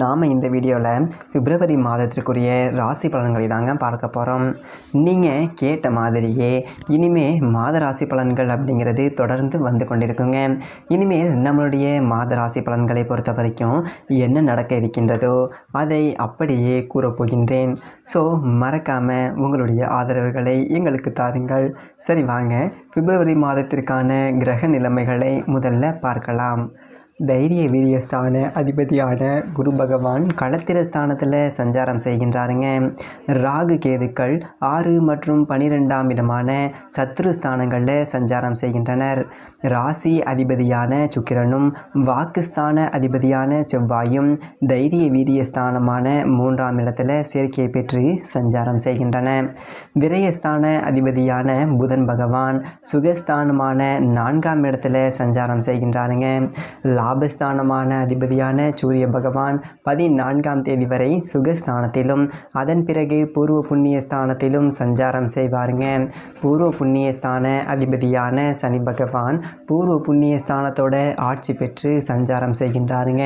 நாம் இந்த வீடியோவில் பிப்ரவரி மாதத்திற்குரிய ராசி பலன்களை தாங்க பார்க்க போகிறோம் நீங்கள் கேட்ட மாதிரியே இனிமேல் மாத ராசி பலன்கள் அப்படிங்கிறது தொடர்ந்து வந்து கொண்டிருக்குங்க. இனிமேல் நம்மளுடைய மாத ராசி பலன்களை பொறுத்த வரைக்கும் என்ன நடக்க இருக்கின்றதோ அதை அப்படியே கூறப்போகின்றேன் ஸோ மறக்காமல் உங்களுடைய ஆதரவுகளை எங்களுக்கு தாருங்கள். சரி வாங்க. பிப்ரவரி மாதத்திற்கான கிரக நிலைமைகளை முதல்ல பார்க்கலாம். தைரிய வீரியஸ்தான அதிபதியான குரு பகவான் களத்திர ஸ்தானத்தில் சஞ்சாரம் செய்கின்றாருங்க. ராகு கேதுக்கள் ஆறு மற்றும் பனிரெண்டாம் இடமான சத்ரு ஸ்தானங்களில் சஞ்சாரம் செய்கின்றனர். ராசி அதிபதியான சுக்கிரனும் வாக்குஸ்தான அதிபதியான செவ்வாயும் தைரிய வீரியஸ்தானமான மூன்றாம் இடத்துல சேர்க்கை பெற்று சஞ்சாரம் செய்கின்றன. விரயஸ்தான அதிபதியான புதன் பகவான் சுகஸ்தானமான நான்காம் இடத்துல சஞ்சாரம் செய்கின்றாருங்க. லா லாபஸ்தானமான அதிபதியான சூரிய பகவான் பதினான்காம் தேதி வரை சுகஸ்தானத்திலும் அதன் பிறகு பூர்வ புண்ணிய ஸ்தானத்திலும் சஞ்சாரம் செய்வாருங்க. பூர்வ புண்ணிய ஸ்தான அதிபதியான சனி பகவான் பூர்வ புண்ணிய ஸ்தானத்தோட ஆட்சி பெற்று சஞ்சாரம் செய்கின்றாருங்க.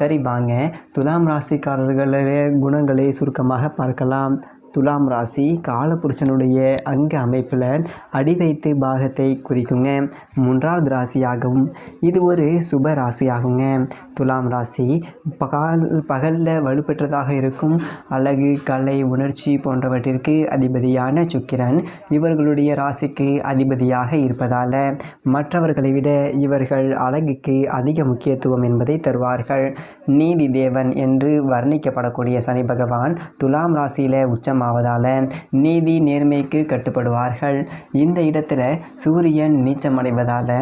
சரி வாங்க துலாம் ராசிக்காரர்களுடைய குணங்களை சுருக்கமாக பார்க்கலாம். துலாம் ராசி காலபுருஷனுடைய அங்க அமைப்பில் அடி வைத்து பாகத்தை குறிக்குங்க. மூன்றாவது ராசியாகவும் இது ஒரு சுப ராசியாகுங்க. துலாம் ராசி பகல் பகலில் வலுப்பெற்றதாக இருக்கும். அழகு கலை உணர்ச்சி போன்றவற்றிற்கு அதிபதியான சுக்கிரன் இவர்களுடைய ராசிக்கு அதிபதியாக இருப்பதால் மற்றவர்களை விட இவர்கள் அழகுக்கு அதிக முக்கியத்துவம் என்பதை தருவார்கள். நீதி தேவன் என்று வர்ணிக்கப்படக்கூடிய சனி பகவான் துலாம் ராசியில் ஆவதால் நீதி நேர்மைக்கு கட்டுப்படுவார்கள். இந்த இடத்துல சூரியன் நீச்சமடைவதால்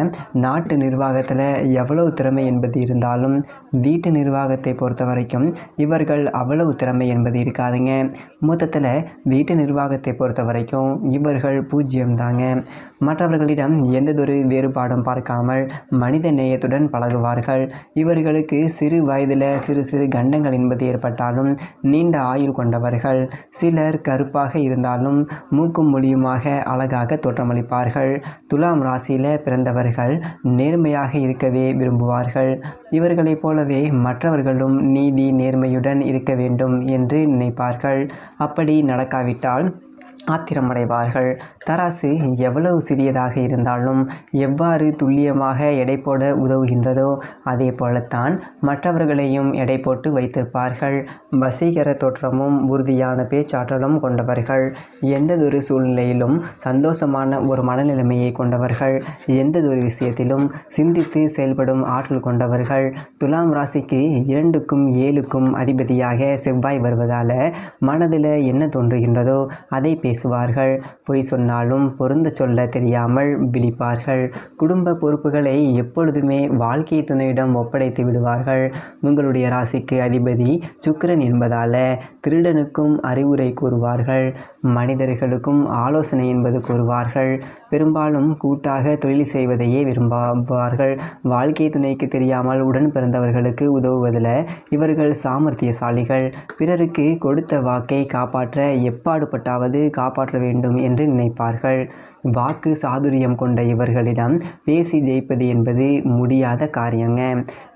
நாட்டு நிர்வாகத்தில் எவ்வளவு திறமை என்பது இருந்தாலும் வீட்டு நிர்வாகத்தை பொறுத்த வரைக்கும் இவர்கள் அவ்வளவு திறமை என்பது இருக்காதுங்க. மொத்தத்தில் வீட்டு நிர்வாகத்தை பொறுத்த வரைக்கும் இவர்கள் பூஜ்ஜியம் தாங்க மற்றவர்களிடம் எந்ததொரு வேறுபாடும் பார்க்காமல் மனித நேயத்துடன் பழகுவார்கள். இவர்களுக்கு சிறு வயதில் சிறு சிறு கண்டங்கள் என்பது ஏற்பட்டாலும் நீண்ட ஆயுள் கொண்டவர்கள். சிலர் கருப்பாக இருந்தாலும் மூக்கும் மொழியுமாக அழகாக தோற்றமளிப்பார்கள். துலாம் ராசியில் பிறந்தவர்கள் நேர்மையாக இருக்கவே விரும்புவார்கள். இவர்களைப் போலவே மற்றவர்களும் நீதி நேர்மையுடன் இருக்க வேண்டும் என்று நினைப்பார்கள். அப்படி நடக்காவிட்டால் ஆத்திரமடைவார்கள். தராசு எவ்வளவு சிறியதாக இருந்தாலும் எவ்வாறு துல்லியமாக எடை போட உதவுகின்றதோ அதே போலத்தான் மற்றவர்களையும் எடை போட்டு வைத்திருப்பார்கள். வசீகர தோற்றமும் உறுதியான பேச்சாற்றலும் கொண்டவர்கள். எந்ததொரு சூழ்நிலையிலும் சந்தோஷமான ஒரு மனநிலைமையை கொண்டவர்கள். எந்ததொரு விஷயத்திலும் சிந்தித்து செயல்படும் ஆற்றல் கொண்டவர்கள். துலாம் ராசிக்கு இரண்டுக்கும் ஏழுக்கும் அதிபதியாக செவ்வாய் வருவதால் மனதில் என்ன தோன்றுகின்றதோ அதை பேசுவார்கள். பொய் சொன்னாலும் பொருந்த சொல்ல தெரியாமல் விழிப்பார்கள். குடும்ப பொறுப்புகளை எப்பொழுதுமே வாழ்க்கை துணையிடம் ஒப்படைத்து விடுவார்கள். உங்களுடைய ராசிக்கு அதிபதி சுக்கிரன் என்பதால் திருடனுக்கும் அறிவுரை கூறுவார்கள். மனிதர்களுக்கும் ஆலோசனை என்பது கூறுவார்கள். பெரும்பாலும் கூட்டாக தொழில் செய்வதையே விரும்புவார்கள். வாழ்க்கை துணைக்கு தெரியாமல் உடன் பிறந்தவர்களுக்கு உதவுவதில் இவர்கள் சாமர்த்தியசாலிகள். பிறருக்கு கொடுத்த வாக்கை காப்பாற்ற எப்பாடுபட்டாவது காப்பாற்ற வேண்டும் என்று நினைப்பார்கள். வாக்கு சாதுரியம் கொண்ட இவர்களிடம் பேசி ஜெயிப்பது என்பது முடியாத காரியங்க.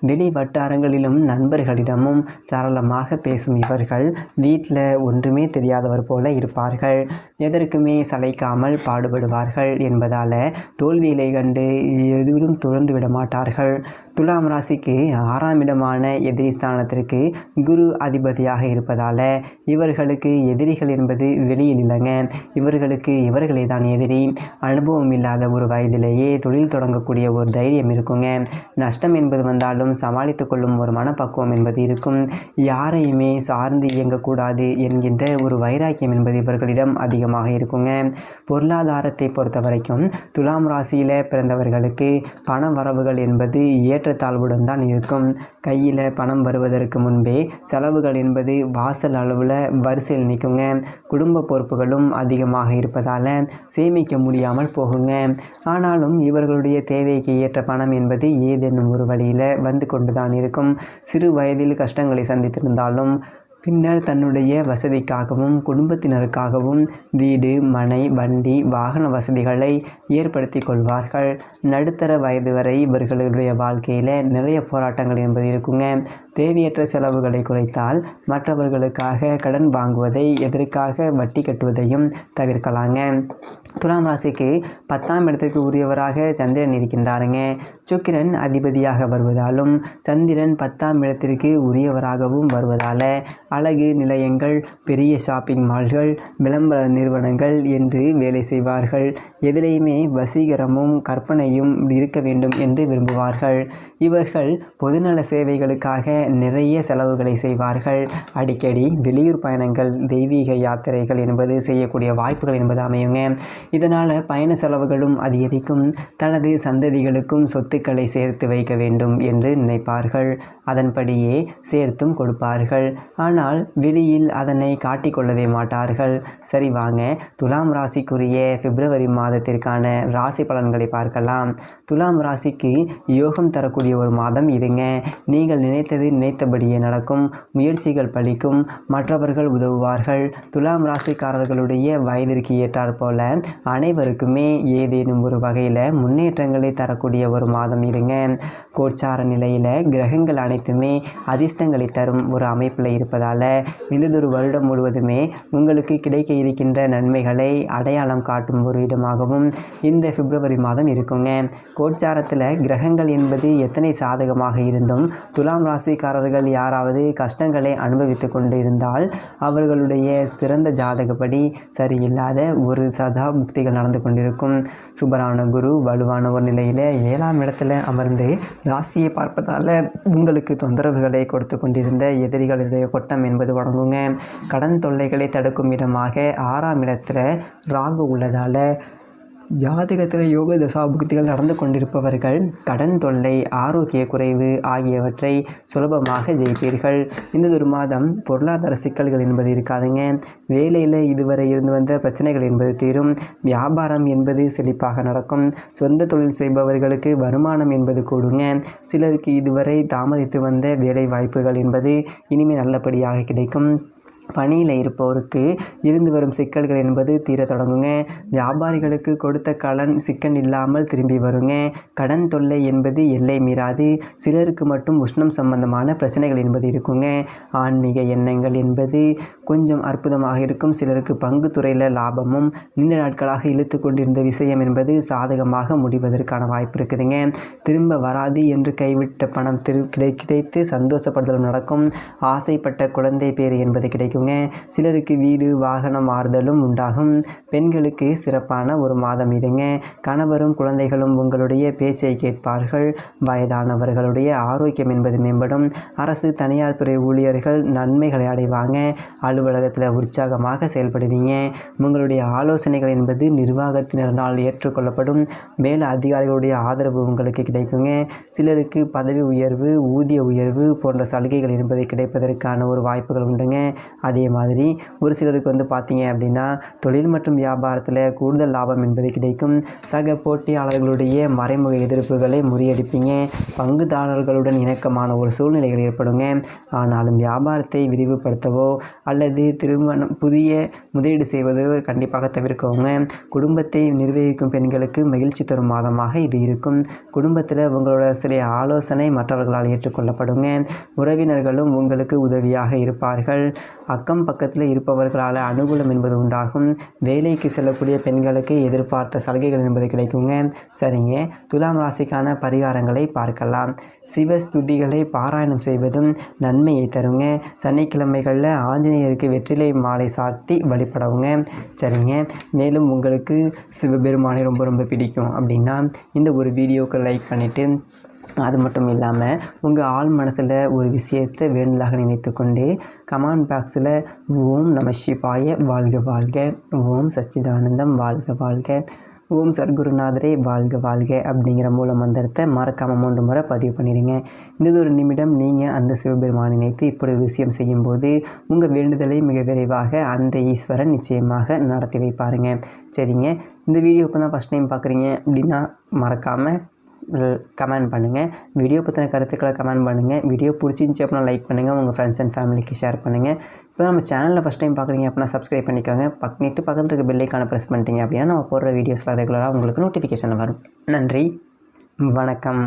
வெளி வட்டாரங்களிலும் நண்பர்களிடமும் சரளமாக பேசும் இவர்கள் வீட்டில் ஒன்றுமே தெரியாதவர் போல இருப்பார்கள். எதற்குமே சளைக்காமல் பாடுபடுவார்கள் என்பதால் தோல்வியிலை கண்டு எதிலும் துறந்து விட மாட்டார்கள். துலாம் ராசிக்கு ஆறாம் இடமான எதிரி ஸ்தானத்திற்கு குரு அதிபதியாக இருப்பதால் இவர்களுக்கு எதிரிகள் என்பது வெளியில் இல்லைங்க. இவர்களுக்கு இவர்களே தான் எதிரி. அனுபவம் இல்லாத ஒரு வயதிலேயே தொழில் தொடங்கக்கூடிய ஒரு தைரியம் இருக்குங்க. நஷ்டம் என்பது வந்தாலும் சமாளித்து கொள்ளும் ஒரு மனப்பக்குவம் என்பது இருக்கும். யாரையுமே சார்ந்து இயங்கக்கூடாது என்கின்ற ஒரு வைராக்கியம் என்பது இவர்களிடம் அதிகமாக இருக்குங்க. பொருளாதாரத்தை பொறுத்த வரைக்கும் துலாம் ராசியில் பிறந்தவர்களுக்கு பண வரவுகள் என்பது ஏற்றத்தாழ்வுடன் தான் இருக்கும். கையில் பணம் வருவதற்கு முன்பே செலவுகள் என்பது வாசல் அளவில் வரிசையில் நிற்குங்க குடும்ப பொறுப்புகளும் அதிகமாக இருப்பதால் சேமிக்க முடியாமல் போகுங்க. ஆனாலும் இவர்களுடைய தேவைக்கு ஏற்ற பணம் என்பது ஏதேனும் ஒரு வழியில் வந்து கொண்டு தான் இருக்கும். சிறு வயதில் கஷ்டங்களை சந்தித்திருந்தாலும் பின்னர் தன்னுடைய வசதிக்காகவும் குடும்பத்தினருக்காகவும் வீடு மனை வண்டி வாகன வசதிகளை ஏற்படுத்தி கொள்வார்கள். நடுத்தர வயது வரை இவர்களுடைய வாழ்க்கையில் நிறைய போராட்டங்கள் என்பது இருக்குங்க. தேவையற்ற செலவுகளை குறைத்தால் மற்றவர்களுக்காக கடன் வாங்குவதை எதற்காக வட்டி கட்டுவதையும் தவிர்க்கலாங்க. துலாம் ராசிக்கு பத்தாம் இடத்திற்கு உரியவராக சந்திரன் இருக்கின்றாருங்க. சுக்கிரன் அதிபதியாக வருவதாலும் சந்திரன் பத்தாம் இடத்திற்கு உரியவராகவும் வருவதால் அழகு நிலையங்கள் பெரிய ஷாப்பிங் மால்கள் விளம்பர நிறுவனங்கள் என்று வேலை செய்வார்கள். எதிலையுமே வசீகரமும் கற்பனையும் இருக்க வேண்டும் என்று விரும்புவார்கள். இவர்கள் பொதுநல சேவைகளுக்காக நிறைய செலவுகளை செய்வார்கள். அடிக்கடி வெளியூர் பயணங்கள் தெய்வீக யாத்திரைகள் என்பது செய்யக்கூடிய வாய்ப்புகள் என்பது அமையுங்க. இதனால் பயண செலவுகளும் அதிகரிக்கும். தனது சந்ததிகளுக்கும் சொத்து சொத்துக்களை சேர்த்து வைக்க வேண்டும் என்று நினைப்பார்கள். அதன்படியே சேர்த்தும் கொடுப்பார்கள். ஆனால் வெளியில் அதனை காட்டிக்கொள்ளவே மாட்டார்கள். சரி வாங்க துலாம் ராசிக்குரிய பிப்ரவரி மாதத்திற்கான ராசி பலன்களை பார்க்கலாம். துலாம் ராசிக்கு யோகம் தரக்கூடிய ஒரு மாதம் இதுங்க. நீங்கள் நினைத்தது நினைத்தபடியே நடக்கும். முயற்சிகள் பலிக்கும். மற்றவர்கள் உதவுவார்கள். துலாம் ராசிக்காரர்களுடைய வயதிற்கு ஏற்றாற் போல அனைவருக்குமே ஏதேனும் ஒரு வகையில் முன்னேற்றங்களை தரக்கூடிய ஒரு மாதம் இதுங்க கோச்சார நிலையில் கிரகங்கள் அனைத்துமே அதிர்ஷ்டங்களை தரும் ஒரு அமைப்பில் இருப்பதால் இந்ததொரு வருடம் முழுவதுமே உங்களுக்கு கிடைக்க இருக்கின்ற நன்மைகளை அடையாளம் காட்டும் ஒரு இடமாகவும் இந்த பிப்ரவரி மாதம் இருக்குங்க. கோச்சாரத்தில் கிரகங்கள் என்பது எத்தனை சாதகமாக இருந்தும் துலாம் ராசிக்காரர்கள் யாராவது கஷ்டங்களை அனுபவித்து கொண்டு இருந்தால் அவர்களுடைய சிறந்த ஜாதகப்படி சரியில்லாத ஒரு சதா முக்திகள் நடந்து கொண்டிருக்கும். சுபரான குரு வலுவான ஒரு நிலையில் ஏழாம் இடத்துல அமர்ந்து ராசியை பார்ப்பதால் உங்களுக்கு தொந்தரவுகளை கொடுத்து கொண்டிருந்த எதிரிகளுடைய கொட்டம் என்பது வழங்குங்க. கடன் தொல்லைகளை தடுக்கும் இடமாக ஆறாம் இடத்துல ராகு உள்ளதால் ஜாதகத்தில் யோக தசாபுக்திகள் நடந்து கொண்டிருப்பவர்கள் கடன் தொல்லை ஆரோக்கிய குறைவு ஆகியவற்றை சுலபமாக ஜெயிப்பீர்கள். இந்த ஒரு மாதம் பொருளாதார சிக்கல்கள் என்பது இருக்காதுங்க. வேலையில் இதுவரை இருந்து வந்த பிரச்சனைகள் என்பது தீரும். வியாபாரம் என்பது செழிப்பாக நடக்கும். சொந்த தொழில் செய்பவர்களுக்கு வருமானம் என்பது கூடுங்க. சிலருக்கு இதுவரை தாமதித்து வந்த வேலை வாய்ப்புகள் என்பது இனிமேல் நல்லபடியாக கிடைக்கும். பணியில் இருப்போருக்கு இருந்து வரும் சிக்கல்கள் என்பது தீர தொடங்குங்க. வியாபாரிகளுக்கு கொடுத்த கடன் சிக்கன் இல்லாமல் திரும்பி வருங்க. கடன் தொல்லை என்பது எல்லை மீறாது. சிலருக்கு மட்டும் உஷ்ணம் சம்பந்தமான பிரச்சனைகள் என்பது இருக்குங்க. ஆன்மீக எண்ணங்கள் என்பது கொஞ்சம் அற்புதமாக இருக்கும். சிலருக்கு பங்கு துறையில் லாபமும் நீண்ட நாட்களாக இழுத்து கொண்டிருந்த விஷயம் என்பது சாதகமாக முடிவதற்கான வாய்ப்பு இருக்குதுங்க. திரும்ப வராது என்று கைவிட்ட பணம் திரு கிடை கிடைத்து சந்தோஷப்படுதலும் நடக்கும். ஆசைப்பட்ட குழந்தை பேர் என்பது கிடைக்குங்க. சிலருக்கு வீடு வாகனம் மாறுதலும் உண்டாகும். பெண்களுக்கு சிறப்பான ஒரு மாதம் இதுங்க. கணவரும் குழந்தைகளும் உங்களுடைய பேச்சை கேட்பார்கள். வயதானவர்களுடைய ஆரோக்கியம் என்பது மேம்படும். அரசு தனியார் துறை ஊழியர்கள் நன்மைகளை அடைவாங்க. அலுவலகத்தில் உற்சாகமாக செயல்படுவீங்க. உங்களுடைய ஆலோசனைகள் என்பது நிர்வாகத்தினரால் ஏற்றுக்கொள்ளப்படும். மேல் அதிகாரிகளுடைய ஆதரவு உங்களுக்கு கிடைக்குங்க. சிலருக்கு பதவி உயர்வு ஊதிய உயர்வு போன்ற சலுகைகள் என்பது கிடைப்பதற்கான ஒரு வாய்ப்புகள் உண்டுங்க. அதே மாதிரி ஒரு சிலருக்கு வந்து பார்த்தீங்க அப்படின்னா தொழில் மற்றும் வியாபாரத்தில் கூடுதல் லாபம் என்பது கிடைக்கும். சக போட்டியாளர்களுடைய மறைமுக எதிர்ப்புகளை முறியடிப்பீங்க. பங்குதாரர்களுடன் இணக்கமான ஒரு சூழ்நிலைகள் ஏற்படுங்க. ஆனாலும் வியாபாரத்தை விரிவுபடுத்தவோ அல்லது திருமணம் புதிய முதலீடு செய்வதோ கண்டிப்பாக தவிர்க்கவுங்க. குடும்பத்தை நிர்வகிக்கும் பெண்களுக்கு மகிழ்ச்சி தரும் மாதமாக இது இருக்கும். குடும்பத்தில் உங்களோட சில ஆலோசனை மற்றவர்களால் ஏற்றுக்கொள்ளப்படுங்க. உறவினர்களும் உங்களுக்கு உதவியாக இருப்பார்கள். அக்கம் பக்கத்தில் இருப்பவர்களால் அனுகூலம் என்பது உண்டாகும். வேலைக்கு செல்லக்கூடிய பெண்களுக்கு எதிர்பார்த்த சலுகைகள் என்பது கிடைக்குங்க. சரிங்க. துலாம் ராசிக்கான பரிகாரங்களை பார்க்கலாம். சிவஸ்துதிகளை பாராயணம் செய்வதும் நன்மையை தருங்க. சனிக்கிழமைகளில் ஆஞ்சநேயருக்கு வெற்றிலை மாலை சாத்தி வழிபடவுங்க. சரிங்க. மேலும் உங்களுக்கு சிவபெருமானை ரொம்ப ரொம்ப பிடிக்கும் அப்படின்னா இந்த ஒரு வீடியோக்கு லைக் பண்ணிவிட்டு அது மட்டும் இல்லாமல் உங்கள் ஆள் மனசில் ஒரு விஷயத்தை வேண்டுதலாக நினைத்து கொண்டு கமெண்ட் பாக்ஸில் ஓம் நம சிவாய வாழ்க வாழ்க ஓம் சச்சிதானந்தம் வாழ்க வாழ்க. ஓம் சர்க்குருநாதரே வாழ்க வாழ்க அப்படிங்கிற மூல மந்திரத்தை மறக்காமல் மூன்று முறை பதிவு பண்ணிடுங்க. இந்த ஒரு நிமிடம் நீங்கள் அந்த சிவபெருமானை நினைத்து இப்படி விஷயம் செய்யும்போது உங்கள் வேண்டுதலை மிக விரைவாக அந்த ஈஸ்வரன் நிச்சயமாக நடத்தி வைப்பாருங்க. சரிங்க. இந்த வீடியோ இப்போ தான் ஃபஸ்ட் டைம் பார்க்குறீங்க அப்படின்னா மறக்காமல் கமெண்ட் பண்ணுங்கள் வீடியோ பற்றின கருத்துக்களை கமெண்ட் பண்ணுங்கள் வீடியோ பிடிச்சிருந்துச்சி அப்படின்னா லைக் பண்ணுங்கள் உங்கள் ஃப்ரெண்ட்ஸ் அண்ட் ஃபேமிலிக்கு ஷேர் பண்ணுங்கள் இப்போ நம்ம சேனலில் ஃபஸ்ட் டைம் பார்க்குறீங்க அப்படின்னா சப்ஸ்கிரைப் பண்ணிக்கோங்க. பக்கத்து பக்கத்தில் இருக்க பெல்லைக்கான ப்ரெஸ் பண்ணிட்டீங்க அப்படின்னா நம்ம போடுற வீடியோஸ்லாம் ரெகுலராக உங்களுக்கு நோட்டிஃபிகேஷன் வரும். நன்றி. வணக்கம்.